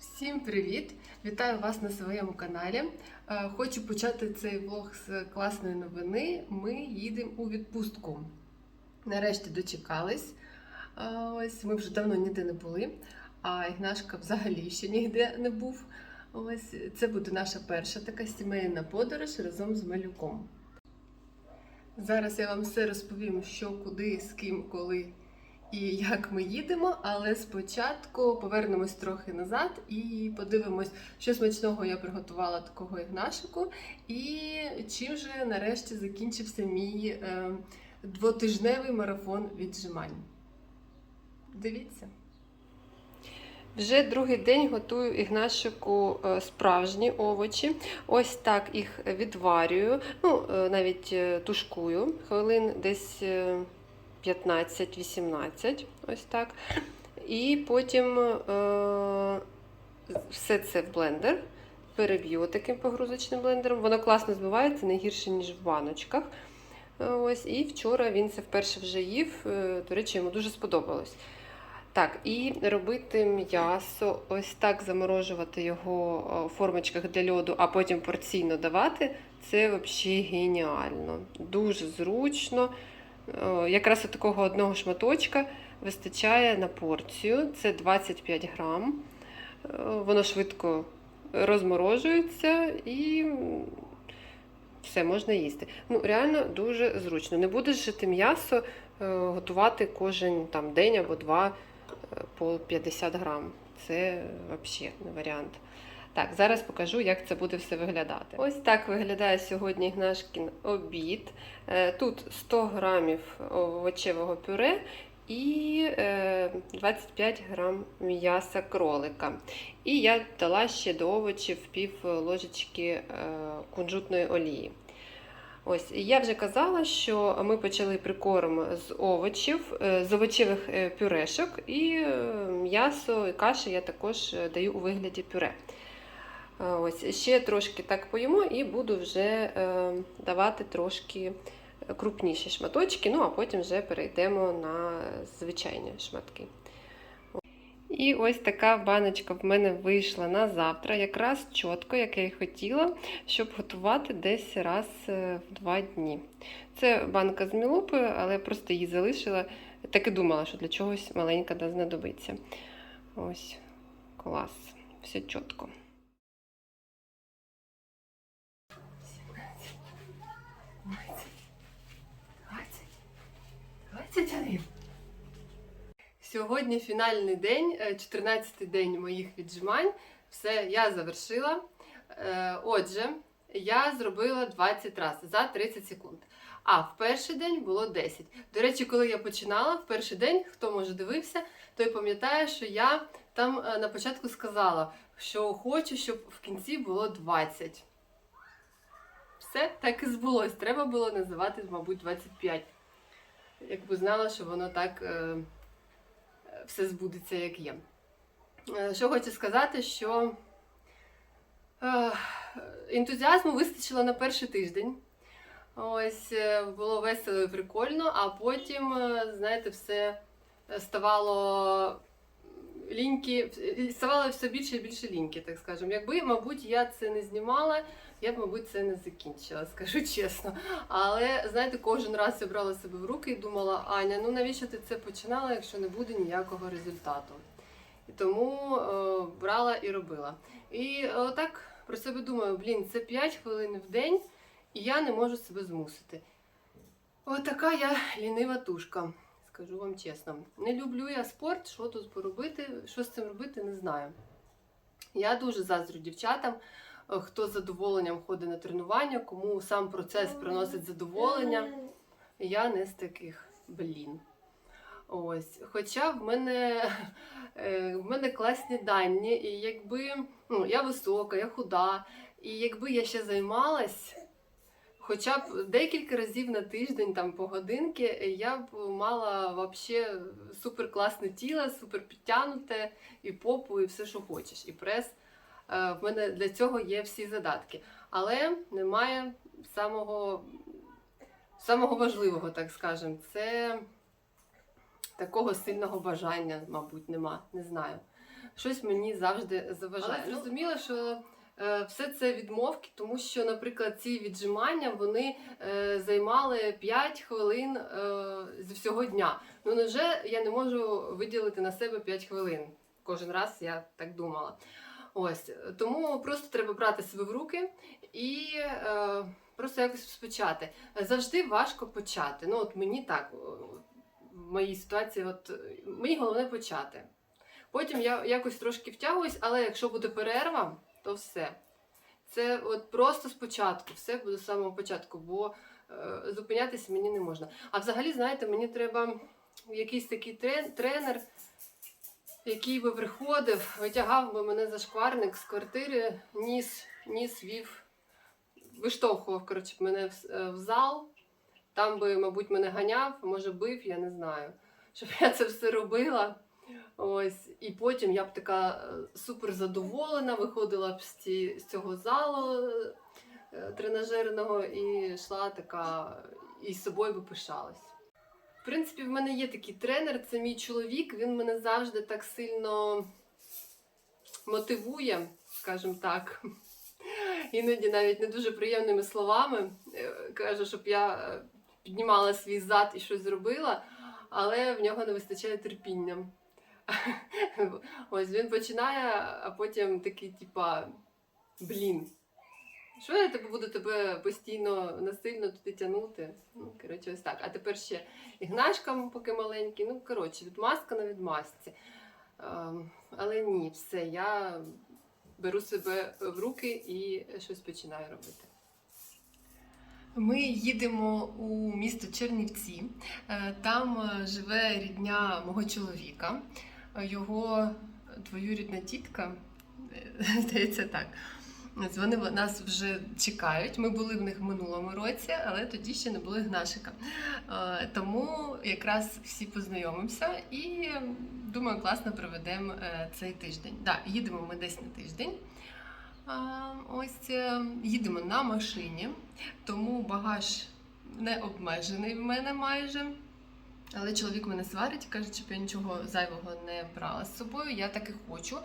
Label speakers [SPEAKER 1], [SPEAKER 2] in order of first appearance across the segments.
[SPEAKER 1] Всім привіт! Вітаю вас на своєму каналі. Е, Хочу почати цей влог з класної новини. Ми їдемо у відпустку. Нарешті дочекались. Е, Ось ми вже давно ніде не були, а Ігнашка взагалі ще ніде не був. Ось це буде наша перша така сімейна подорож разом з малюком. Зараз я вам все розповім, що куди, з ким, коли і як ми їдемо, але спочатку повернемось трохи назад і подивимось, що смачного я приготувала такого ігнашику, і чим же нарешті закінчився мій е, двотижневий марафон віджимань. Дивіться. Вже другий день готую ігнашику е, справжні овочі. Ось так їх відварюю, ну е, навіть е, тушкую хвилин десь. Е, 15-18, ось так. І потім е, все це в блендер. Переб'ю таким погрузочним блендером. Воно класно збивається, не гірше, ніж в баночках. Е, Ось, І вчора він це вперше вже їв. Е, До речі, йому дуже сподобалось. Так, і робити м'ясо, ось так заморожувати його е, в формочках для льоду, а потім порційно давати. Це взагалі геніально. Дуже зручно. Е, Якраз от такого одного шматочка вистачає на порцію. Це 25 грам. Е, Воно швидко розморожується і все можна їсти. Ну, реально дуже зручно. Не будеш жити м'ясо е, готувати кожен там, день або два по 50 грам. Це взагалі не варіант. Так, зараз покажу, як це буде все виглядати. Ось так виглядає сьогодні Ігнашкін обід. Е, Тут 100 грамів овочевого пюре і е, 25 грам м'яса кролика. І я дала ще до овочів пів ложечки е, кунжутної олії. Ось, я вже казала, що ми почали прикорм з овочів, е, з овочевих е, пюрешок, і е, м'ясо і каші я також е, даю у вигляді пюре. Е, Ось, ще трошки так поїмо і буду вже е, давати трошки крупніші шматочки, ну а потім вже перейдемо на звичайні шматки. І ось така баночка в мене вийшла на завтра, якраз чітко, як я і хотіла, щоб готувати десь раз е, в два дні. Це банка з мілупи, але просто її залишила. Так і думала, що для чогось маленька знадобиться. Ось, клас, все чітко. 21. Сьогодні фінальний день, 14-й день моїх віджимань. Все, я завершила. Е, Отже, я зробила 20 разів за 30 секунд. А в перший день було 10. До речі, коли я починала в перший день, хто може дивився, той пам'ятає, що я там е, на початку сказала, що хочу, щоб в кінці було 20. Все так і збулось. Треба було називати, мабуть, 25. Якби знала, що воно так е, все збудеться, як є. Е, Що хочу сказати, що е, ентузіазму вистачило на перший тиждень. Ось було весело і прикольно, а потім, знаєте, все ставало ліньки, ставало все більше і більше ліньки, так скажемо. Якби, мабуть, я це не знімала, я б, мабуть, це не закінчила, скажу чесно. Але знаєте, кожен раз я брала себе в руки і думала, Аня, ну навіщо ти це починала, якщо не буде ніякого результату? І тому е, брала і робила. І е, отак про себе думаю, блін, це 5 хвилин в день, і я не можу себе змусити. Отака я лінива тушка, скажу вам чесно. Не люблю я спорт, що тут поробити, що з цим робити, не знаю. Я дуже заздрю дівчатам, е, хто з задоволенням ходить на тренування, кому сам процес приносить задоволення. Я не з таких, блін. Ось. Хоча в мене, е, в мене класні дані, і якби ну, я висока, я худа, і якби я ще займалась хоча б декілька разів на тиждень, там по годинки, я б мала вообще супер класне тіло, супер підтягнуте, і попу, і все, що хочеш, і прес. Е, В мене для цього є всі задатки. Але немає самого, самого важливого, так скажемо, це такого сильного бажання, мабуть, нема, не знаю. щось мені завжди заважає.
[SPEAKER 2] Але
[SPEAKER 1] Зрозуміло, що все це відмовки, тому що, наприклад, ці віджимання вони е, займали 5 хвилин е, з всього дня. Ну невже я не можу виділити на себе 5 хвилин? Кожен раз я так думала. Ось тому просто треба брати себе в руки і е, просто якось розпочати. Завжди важко почати. Ну от мені так в моїй ситуації, от е, мені головне почати. Потім я якось трошки втягуюсь, але якщо буде перерва, то все. Це от просто спочатку, все буде з самого початку, бо е, зупинятися мені не можна. А взагалі, знаєте, мені треба якийсь такий трен- тренер, який би приходив, витягав би мене за шкварник з квартири, ніс, ніс вів, виштовхував коротше, мене в, е, в зал. Там би, мабуть, мене ганяв, може бив, я не знаю. Щоб я це все робила. Ось, і потім я б така е, супер задоволена, виходила б з, цього залу е, тренажерного і йшла така, і з собою би пишалась. В принципі, в мене є такий тренер, це мій чоловік. Він мене завжди так сильно мотивує, скажімо так. Іноді навіть не дуже приємними словами. Е, Каже, щоб я піднімала свій зад і щось зробила, але в нього не вистачає терпіння. Ось він починає, а потім такий, типа, блін. Що я тебе буду тебе постійно насильно туди тягнути? Ну, коротше, ось так. А тепер ще ігнашкам, поки маленький. Ну, коротше, відмазка на відмазці. Ем, але ні, все, я беру себе в руки і щось починаю робити. Ми їдемо у місто Чернівці. Е, Там е, живе рідня мого чоловіка. Його двоюрідна тітка, здається, так. Вони нас вже чекають. Ми були в них в минулому році, але тоді ще не було гнашика. Тому якраз всі познайомимося і думаю, класно проведемо е, цей тиждень. Да, їдемо ми десь на тиждень. Ось е, їдемо на машині, тому багаж не обмежений в мене майже. Але чоловік мене сварить, каже, щоб я нічого зайвого не брала з собою. Я так і хочу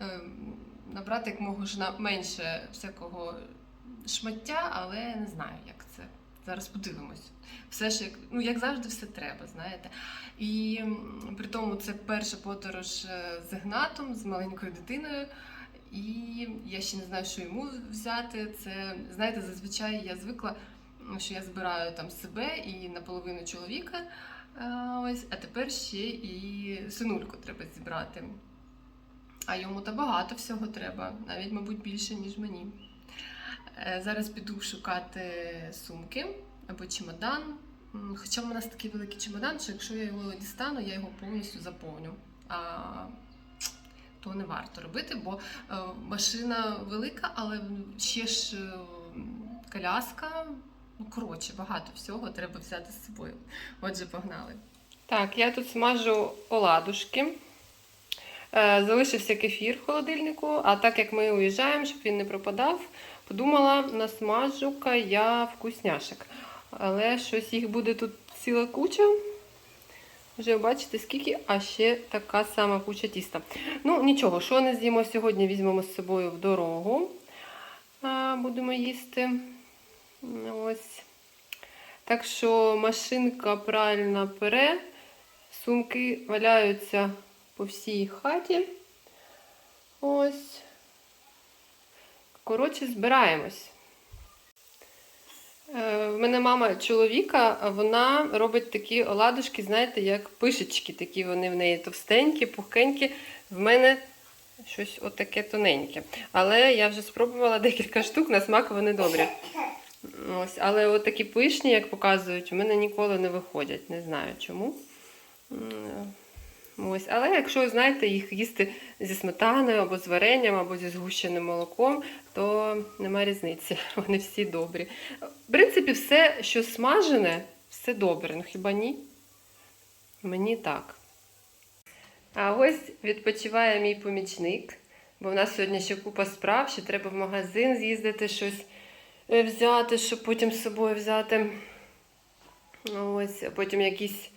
[SPEAKER 1] ем, набрати як можна менше всякого шмаття, але не знаю, як це. Зараз подивимось. Все ж як, ну, як завжди, все треба, знаєте. І при тому це перша подорож е, з Гнатом, з маленькою дитиною. І я ще не знаю, що йому взяти. Це, знаєте, зазвичай я звикла, що я збираю там себе і наполовину чоловіка. Ось, а тепер ще і синульку треба зібрати. А йому то багато всього треба, навіть, мабуть, більше, ніж мені. Е, Зараз піду шукати сумки або чемодан. Хоча в нас такий великий чемодан, що якщо я його дістану, я його повністю заповню. А то не варто робити, бо е, машина велика, але ще ж е, коляска. Ну, коротше, багато всього треба взяти з собою. Отже, погнали. Так, я тут смажу оладушки. Е, Залишився кефір в холодильнику, а так як ми уїжджаємо, щоб він не пропадав, подумала, насмажу-ка я вкусняшок. Але щось їх буде тут ціла куча. Вже бачите, скільки, а ще така сама куча тіста. Ну, нічого, що не з'їмо сьогодні, візьмемо з собою в дорогу. Будемо їсти. Ось. Так що машинка правильно пере, сумки валяються по всій хаті. Ось. Коротше, збираємось. Е, В мене мама чоловіка, вона робить такі оладушки, знаєте, як пишечки. Такі вони в неї товстенькі, пухенькі. В мене щось отаке тоненьке. Але я вже спробувала декілька штук, на смак вони добрі. Ось, але от такі пишні, як показують, у мене ніколи не виходять. Не знаю чому. Ось. Але якщо знаєте, їх їсти зі сметаною або з варенням, або зі згущеним молоком, то нема різниці. Вони всі добрі. В принципі, все, що смажене, все добре. Ну хіба ні? Мені так. А ось відпочиває мій помічник, бо в нас сьогодні ще купа справ, ще треба в магазин з'їздити щось взяти, щоб потім з собою взяти. Ось, потім якісь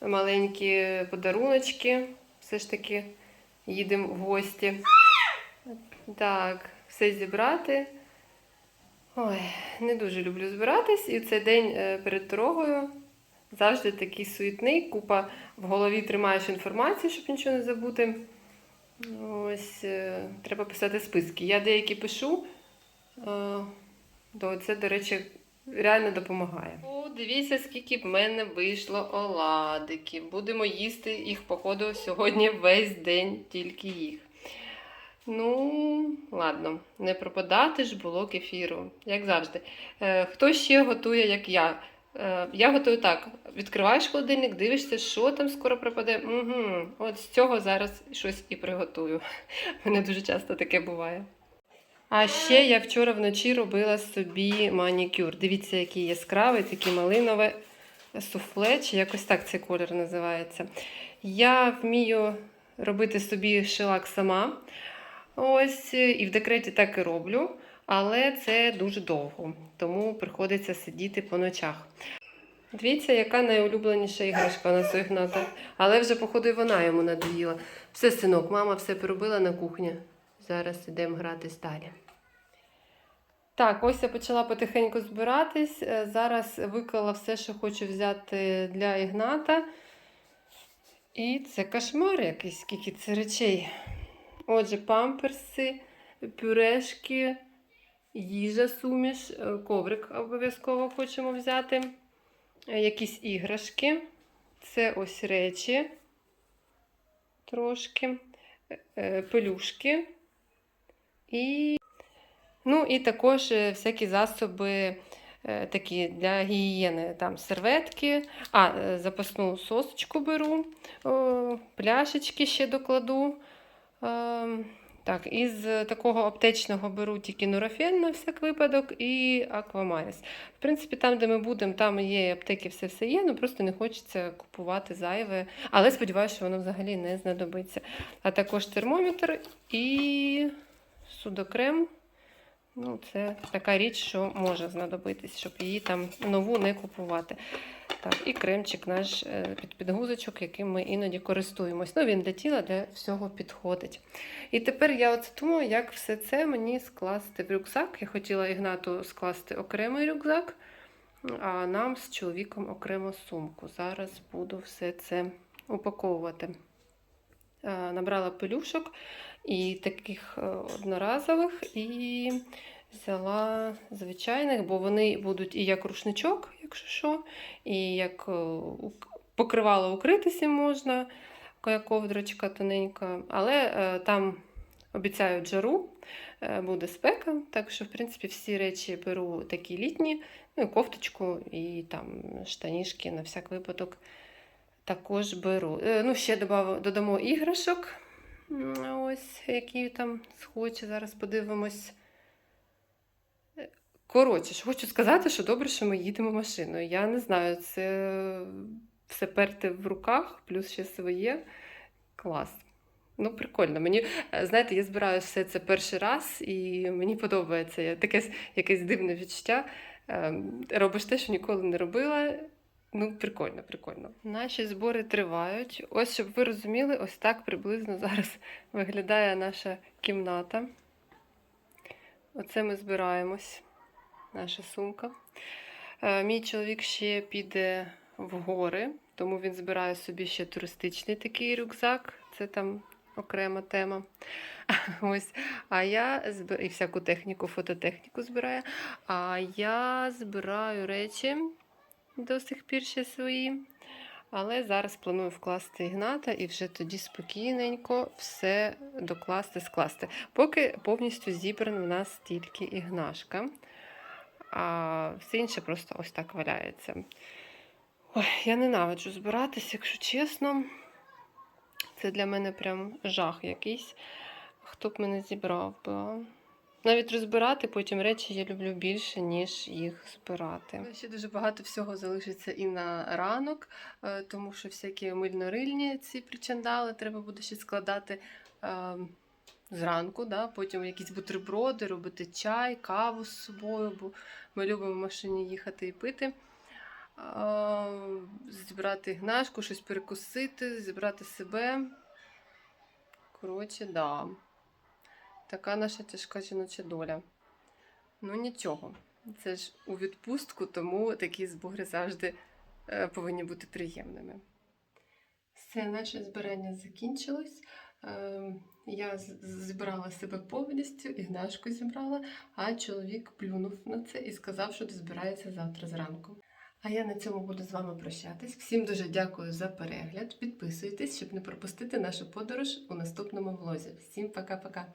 [SPEAKER 1] маленькі подаруночки. Все ж таки їдемо в гості. Так, все зібрати. Ой, не дуже люблю збиратись, і цей день е, перед дорогою завжди такий суетний, купа в голові тримаєш інформацію, щоб нічого не забути. Ось е, треба писати списки. Я деякі пишу, е, то це, до речі, реально допомагає. О, дивіться, скільки в мене вийшло оладиків. Будемо їсти їх, походу, сьогодні весь день, тільки їх. Ну, ладно, не пропадати ж було кефіру, як завжди. Е, хто ще готує, як я? Е, я готую так: відкриваєш холодильник, дивишся, що там скоро пропаде. Угу, от з цього зараз щось і приготую. У мене дуже часто таке буває. А ще я вчора вночі робила собі манікюр. Дивіться, який яскравий, такий малинове суфле, чи якось так цей колір називається. Я вмію робити собі шилак сама. Ось, і в декреті так і роблю, але це дуже довго, тому приходиться сидіти по ночах. Дивіться, яка найулюбленіша іграшка у Ігната. Але вже, походу, і вона йому надоїла. Все, синок, мама все поробила на кухні. Зараз йдемо гратись далі. Так, ось я почала потихеньку збиратись. Е, Зараз виклала все, що хочу взяти для Ігната. І це кошмар якийсь, скільки це речей. Отже, памперси, пюрешки, їжа суміш, е, коврик обов'язково хочемо взяти. Е, Якісь іграшки. Це ось речі трошки, пелюшки. І, ну, і також е, всякі засоби е, такі для гігієни. Там серветки, а, е, запасну сосочку беру, пляшечки ще докладу. Ем, Так, із такого аптечного беру тільки нурофен на всяк випадок і аквамаріс. В принципі, там, де ми будемо, там є аптеки, все все є, ну просто не хочеться купувати зайве. Але сподіваюся, що воно взагалі не знадобиться. А також термометр і судокрем. Ну, це така річ, що може знадобитись, щоб її там нову не купувати. Так, і кремчик наш е, під підгузочок, яким ми іноді користуємось. Ну, він для тіла, для всього підходить. І тепер я от думаю, як все це мені скласти в рюкзак. Я хотіла Ігнату скласти окремий рюкзак, а нам з чоловіком окрему сумку. Зараз буду все це упаковувати. Е, Набрала пелюшок і таких е, одноразових, і взяла звичайних, бо вони будуть і як рушничок, якщо що, і як е, покривало укритися можна, така ковдрочка тоненька, але е, там обіцяють жару, буде спека, так що, в принципі, всі речі беру такі літні, ну і кофточку, і там штанішки на всяк випадок також беру. Ну, ще додамо іграшок. Ось, які там схоче, зараз подивимось. Коротше, хочу сказати, що добре, що ми їдемо машиною. Я не знаю, це все перти в руках, плюс ще своє. Клас. Ну, прикольно. Мені, е, знаєте, я збираю все це перший раз, і мені подобається. Таке якесь дивне відчуття. Ем, Робиш те, що ніколи не робила. Ну, прикольно, прикольно. Наші збори тривають. Ось, щоб ви розуміли, ось так приблизно зараз виглядає наша кімната. Оце ми збираємось. Наша сумка. Е, Мій чоловік ще піде в гори, тому він збирає собі ще туристичний такий рюкзак. Це там окрема тема. Ось. А я зб... і всяку техніку, фототехніку збираю. А я збираю речі до сих пір ще свої. Але зараз планую вкласти Ігната і вже тоді спокійненько все докласти, скласти. Поки повністю зібрана в нас тільки ігнашка, а все інше просто ось так валяється. Ой, я ненавиджу збиратись, якщо чесно. Це для мене прям жах якийсь. Хто б мене зібрав би. Навіть розбирати потім речі я люблю більше, ніж їх збирати. Ще дуже багато всього залишиться і на ранок, е, тому що всякі мильнорильні ці причандали треба буде ще складати е, зранку, да? потім якісь бутерброди, робити чай, каву з собою, бо ми любимо в машині їхати і пити. Е, Зібрати гнашку, щось перекусити, зібрати себе. Коротше, да. Така наша тяжка жіноча доля. Ну нічого. Це ж у відпустку, тому такі збори завжди е, повинні бути приємними. Все, наше збирання закінчилось. Е, я зібрала себе повністю, Ігнашку зібрала, а чоловік плюнув на це і сказав, що збирається завтра зранку. А я на цьому буду з вами прощатись. Всім дуже дякую за перегляд. Підписуйтесь, щоб не пропустити нашу подорож у наступному влозі. Всім пока-пока!